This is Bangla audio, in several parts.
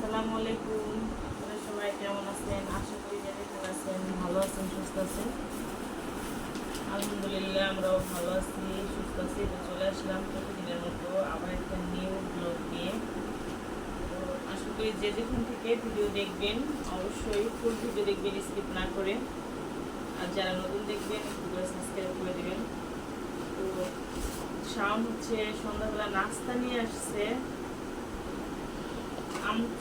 আসসালামু আলাইকুম। আপনারা সবাই কেমন আছেন? আশা করি যেখানে আছেন ভালো আছেন, সুস্থ আছেন। আলহামদুলিল্লাহ, আমরাও ভালো আছি, সুস্থ আছি। তো চলে আসলাম প্রতিদিনের মতো আবার একটা নিউ ব্লগ নিয়ে। তো আশা করি যে যেখান থেকে ভিডিও দেখবেন, অবশ্যই ফুল ভিডিও দেখবেন স্কিপ না করে। আর যারা নতুন দেখবেন ভিডিও সাবস্ক্রাইব করে দেবেন। তো শাওন হচ্ছে সন্ধ্যাবেলা নাস্তা নিয়ে আসছে।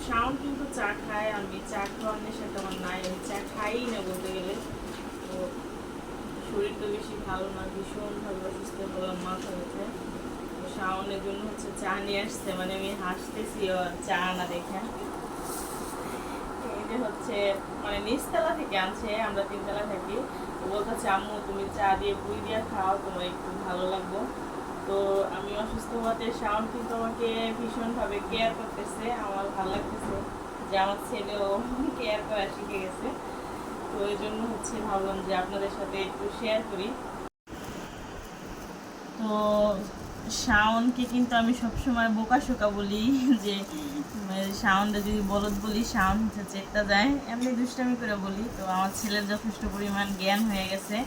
শাওন কিন্তু চা খায়, আমি চা খাওয়ার নেশাটা আমার নাই, আমি চা খাই না বলতে গেলে। তো শরীর তো বেশি ভালো না ভীষণ ভালো অসুস্থ হলাম, মাথা ব্যথা। তো শাওনের জন্য হচ্ছে চা নিয়ে আসছে মানে আমি হাসতেছি চা না দেখে। এই যে হচ্ছে মানে নিচতলা থেকে আনছে, আমরা তিনতলা থাকি। তো বলতেছে, আম্মু, তুমি চা দিয়ে পুই দিয়ে খাও, তোমার একটু ভালো লাগবো। তো আমি অসুস্থ হওয়াতে শাওন কিন্তু আমাকে ভীষণভাবে কেয়ার করতেছে, আমার ভালো লাগতেছে যে আমার ছেলেও কেয়ার করা শিখে গেছে। তো এই জন্য হচ্ছে ভাবলাম যে আপনাদের সাথে একটু শেয়ার করি। তো শাওনকে কিন্তু আমি সবসময় বোকা শোকা বলি যে, শাওনটা যদি বলদ বলি, শাওন হচ্ছে চেকটা যায়, এমনি দুষ্টামি করে বলি। তো আমার ছেলের যথেষ্ট পরিমাণ জ্ঞান হয়ে গেছে।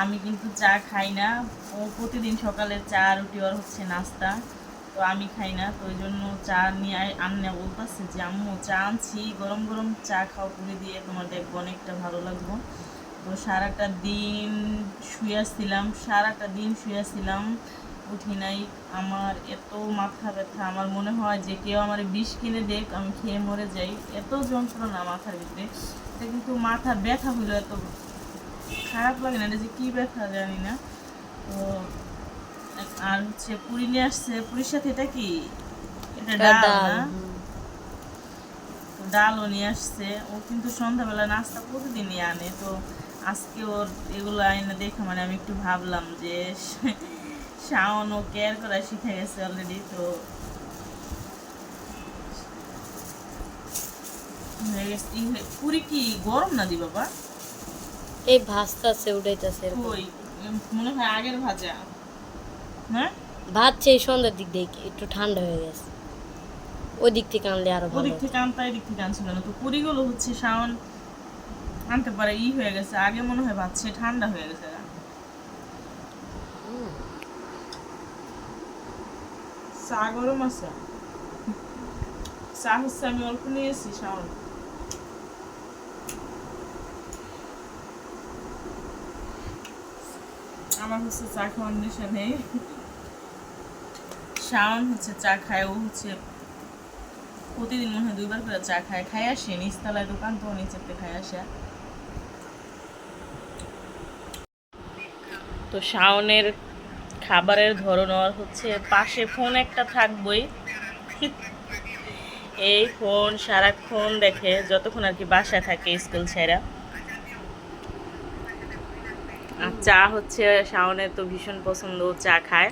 আমি কিন্তু চা খাই না। ও প্রতিদিন সকালে চা, রুটি আর হচ্ছে নাস্তা। তো আমি খাই না, তো ওই জন্য চা নিয়ে আন্না বলতেছে যে, আম্মু, চা আনছি, গরম গরম চা খাও পুরি দিয়ে, তোমার দেখব অনেকটা ভালো লাগবো। তো সারাটা দিন শুয়েছিলাম সারাটা দিন শুয়েছিলাম উঠি নাই। আমার এত মাথা ব্যথা, আমার মনে হয় যে কেউ আমার বিষ কিনে দেখ আমি খেয়ে মরে যাই। এত যন্ত্রণা মাথার ভিতরে। কিন্তু মাথা ব্যথা হইল এত খারাপ লাগে না এটা যে কী ব্যথা জানি না। তো আর হচ্ছে পুরি নিয়ে আসছে পুরীর সাথে এটা কি? এটা ডাল না? ডালও নিয়ে আসছে। ও কিন্তু সন্ধ্যাবেলা নাস্তা প্রতিদিনই আনে তো আজকে ওর এগুলো আইনে দেখে মানে আমি একটু ভাবলাম যে শাওন ও কেয়ার করা শিখে গেছে অলরেডি তো পুরি কি গরম না দি বাবা? এই ভাজতাছে উঠাইতেছে ওই মনে হয় আগের ভাজা। হ্যাঁ? ভাজছে এই সন্ধ্যার দিক দিয়ে একটু ঠান্ডা হয়ে গেছে। ওই দিক থেকে আনলে আরও ভালো ওদিক থেকে আনতা এদিক থেকে আনছিল না। তো পুরিগুলো হচ্ছে শাওন আনতে পারে ই হয়ে গেছে। আগে মনে হয় ভাবছে ঠান্ডা হয়ে গেছে। চা গরম আছে। চা হচ্ছে আমি অল্প নিয়েছি শাওন। আমার হচ্ছে চা খাওয়ার নেশা নেই। শাওন হচ্ছে চা খায়, ও হচ্ছে প্রতিদিন মনে হয় দুইবার করে চা খায়। খাই আসে নিচতলায় দোকান, তো নিচেতে খাই আসে তো শাওনের খাবারের ধরন হচ্ছে পাশে ফোন একটা থাকবই। এই ফোন সারাক্ষণ দেখে, যতক্ষণ আর কি বাসায় থাকে স্কুল ছেড়া চা হচ্ছে, শাওনের তো ভীষণ পছন্দ, ও চা খায়।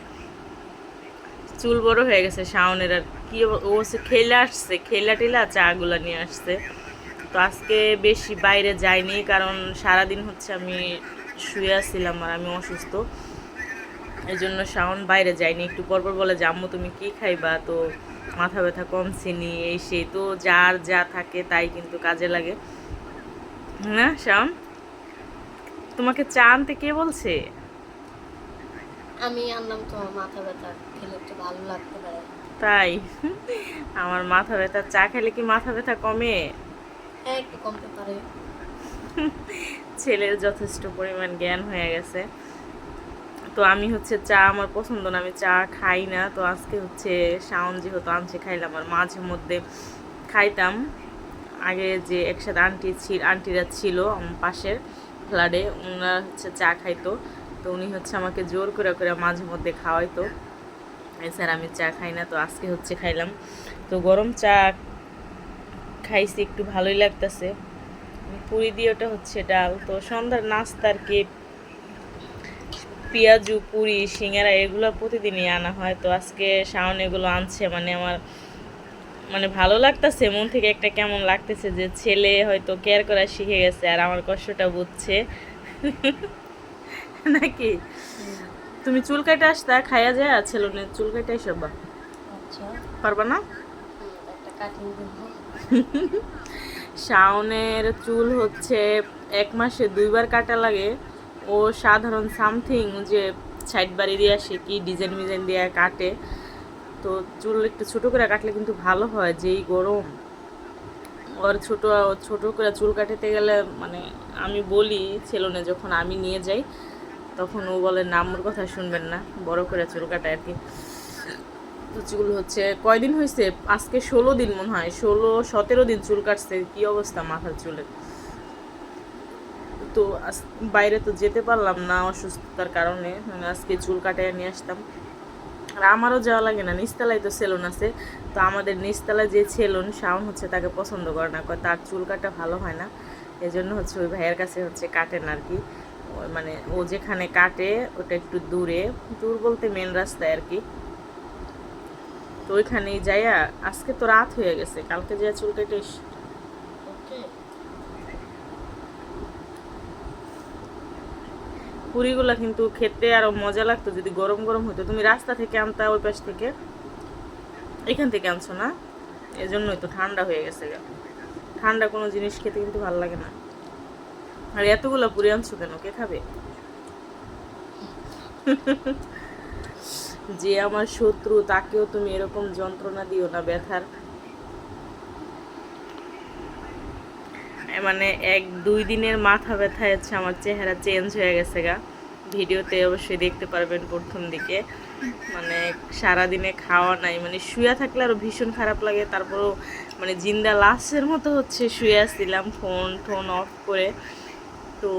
চুল বড় হয়ে গেছে শাওনের আর কি ও- খেলে আসছে, খেলা টেলা চাগুলো নিয়ে আসছে। তো আজকে বেশি বাইরে যাইনি, কারণ সারাদিন হচ্ছে আমি শুয়ে আসছিলাম আর আমি অসুস্থ। এই জন্য শাওন বাইরে যাইনি একটু পরপর বলে, যে, আম্মু, তুমি কি খাইবা? তো মাথা ব্যথা কম কমছেনি এই সেই। তো যার যা থাকে তাই কিন্তু কাজে লাগে। না শাওন? তোমাকে চা আনতে কে বলছে? আমি আনলাম তোমার মাথা ব্যথা খেলে একটু ভালো লাগতে পারে। তাই? আমার মাথা ব্যথা চা খেলে কি মাথা ব্যথা কমে? হ্যাঁ একটু কমতে পারে। ছেলের যথেষ্ট পরিমাণ জ্ঞান হয়ে গেছে। তো আমি হচ্ছে চা আমার পছন্দ না আমি চা খাই না। তো আজকে হচ্ছে শাওন যেহেতু আনছে খাইলাম আর মাঝে মধ্যে খাইতাম। আগে যে একসাথে আন্টি ছিল আন্টিরা ছিল আমার পাশের ফ্ল্যাটে ওনারা হচ্ছে চা খাইতো। তো উনি হচ্ছে আমাকে জোর করে করে মাঝে মধ্যে খাওয়াইতো। এছাড়া আমি চা খাই না, তো আজকে হচ্ছে খাইলাম। তো গরম চা খাইছি, একটু ভালোই লাগতেছে। পুরি দিয়ে ওটা হচ্ছে ডাল। তো সন্ধ্যার নাস্তার কি, পেঁয়াজু, পুরি, সিঙ্গারা, এগুলো প্রতিদিনই আনা হয়। তো আজকে শাওন এগুলো আনছে মানে আমার মানে ভালো লাগতেছে মন থেকে একটা কেমন লাগতেছে যে ছেলে হয়তো কেয়ার করা শিখে গেছে আর আমার কষ্টটা বুঝছে। নাকি? তুমি চুল কাটা আসতা খাইয়া যায় আর ছেলে চুল কাটাই সব আচ্ছা। পারবা না? একটা কাটিং করব শাওনের চুল হচ্ছে এক মাসে দুইবার কাটা লাগে। ও সাধারণ সামথিং যে সাইড বাড়ি দিয়ে আসে কি ডিজাইন মিজাইন দিয়ে কাটে। তো চুল একটু ছোটো করে কাটলে কিন্তু ভালো হয়, যেই গরম। ওর ছোট ছোট করে চুল কাটাতে গেলে মানে আমি বলি ছেলনে যখন আমি নিয়ে যাই, তখন ও বলে, নামুর কথা শুনবেন না, বড় করে চুল কাটায় আর কি। তো চুল হচ্ছে, কয়দিন হয়েছে? আজকে ষোলো দিন মনে হয়, ষোলো, সতেরো দিন চুল কাটছে, কি অবস্থা মাথার চুলের? তো বাইরে তো যেতে পারলাম না অসুস্থতার কারণে মানে আজকে চুল কাটায় নিয়ে আসতাম। আর আমারও যাওয়া লাগে না, নিচতলায় তো সেলুন আছে। তো আমাদের নিচতলায় যে সেলুন, শাওন হচ্ছে তাকে পছন্দ করে না তার চুল কাটা ভালো হয় না। এই জন্য হচ্ছে ওই ভাইয়ের কাছে হচ্ছে কাটেন আর কি। মানে ও যেখানে কাটে, ওটা একটু দূরে, দূর বলতে মেন রাস্তায় আর কি। তো ওইখানেই যাইয়া, আজকে তো রাত হয়ে গেছে, কালকে যাইয়া চুল কেটে পুরিগুলা কিন্তু খেতে আরও মজা লাগতো, যদি গরম গরম হতো তুমি রাস্তা থেকে আনতা ওই পাশ থেকে, এখান থেকে আনছো না? এজন্যই তো ঠান্ডা হয়ে গেছে। ঠান্ডা কোনো জিনিস খেতে কিন্তু ভালো লাগে না। আর এতগুলো পুরি আনছো কেন? কে খাবে? যে আমার শত্রু, তাকেও তুমি এরকম যন্ত্রণা দিও না, ব্যথার। মানে এক দুই দিনের মাথা ব্যথা হচ্ছে, আমার চেহারা চেঞ্জ হয়ে গেছে গা। ভিডিওতে অবশ্যই দেখতে পারবেন প্রথম দিকে। মানে সারাদিনে খাওয়া নাই মানে শুয়ে থাকলে আরও ভীষণ খারাপ লাগে, তারপরও মানে জিন্দা লাশের মতো হচ্ছে শুয়ে আসছিলাম ফোন টোন অফ করে। তো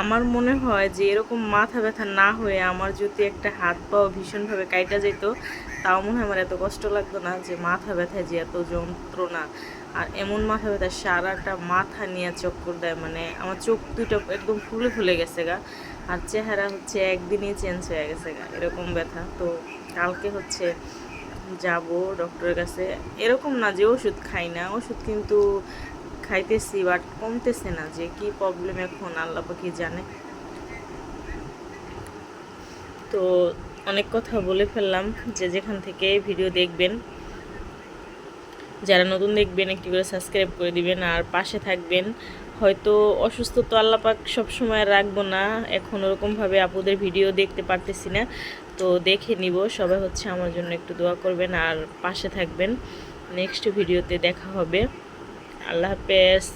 আমার মনে হয় যে এরকম মাথা ব্যথা না হয়ে আমার যদি একটা হাত পাও ভীষণভাবে কাইটা যেত তাও মনে হয় আমার এত কষ্ট লাগতো না যে মাথা ব্যথায় যে এত যন্ত্রণা। আর এমন মাথা ব্যথা, সারাটা মাথা নিয়ে চক্কর দেয় মানে আমার চোখ দুটো একদম ফুলে ফুলে গেছে গা। আর চেহারা হচ্ছে একদিনই চেঞ্জ হয়ে গেছে গা, এরকম ব্যথা। তো কালকে হচ্ছে যাব ডক্টরের কাছে। এরকম না যে ওষুধ খাই না, ওষুধ কিন্তু খাইতেছি বাট কমতেছে না যে কি প্রবলেম এখন, আল্লাহ পাখি জানে। তো অনেক কথা বলে ফেললাম যে যেখান থেকে ভিডিও দেখবেন। যারা নতুন দেখবেন, একটি করে সাবস্ক্রাইব করে দিবেন আর পাশে থাকবেন। হয়তো অসুস্থ তো আল্লাপাক সবসময় রাখব না। এখন ওরকমভাবে আপুদের ভিডিও দেখতে পারতেছি না। তো দেখে নিব, সবাই হচ্ছে আমার জন্য একটু দোয়া করবেন আর পাশে থাকবেন। নেক্সট ভিডিওতে দেখা হবে। আল্লাহ হাফেজ।